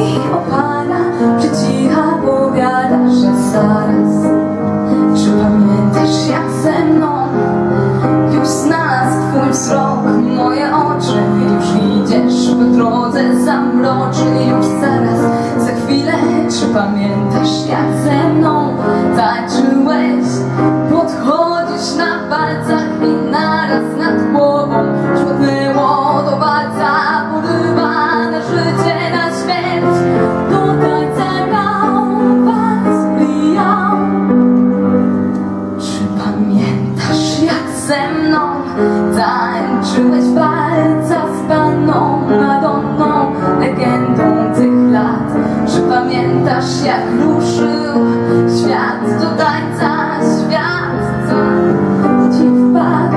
i opala Przycicha powiada, że zaraz. Czy pamiętasz jak ze mną Już znalazł twój wzrok? Moje oczy Już idziesz po drodze zamroczy Już zaraz, za chwilę, czy ze mną. Tańczyłeś z paną Madonną Legendą tych lat. Że pamiętasz jak ruszył Świat do tańca Świat co ci wpadł?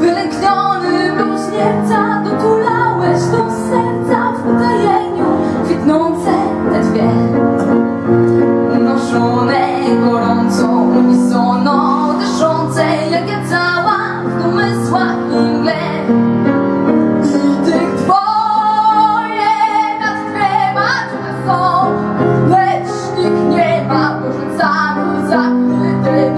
Wylękniony był śmierca Dotulałeś do serca W utajeniu kwitnące te dwie. Noszonego Stop.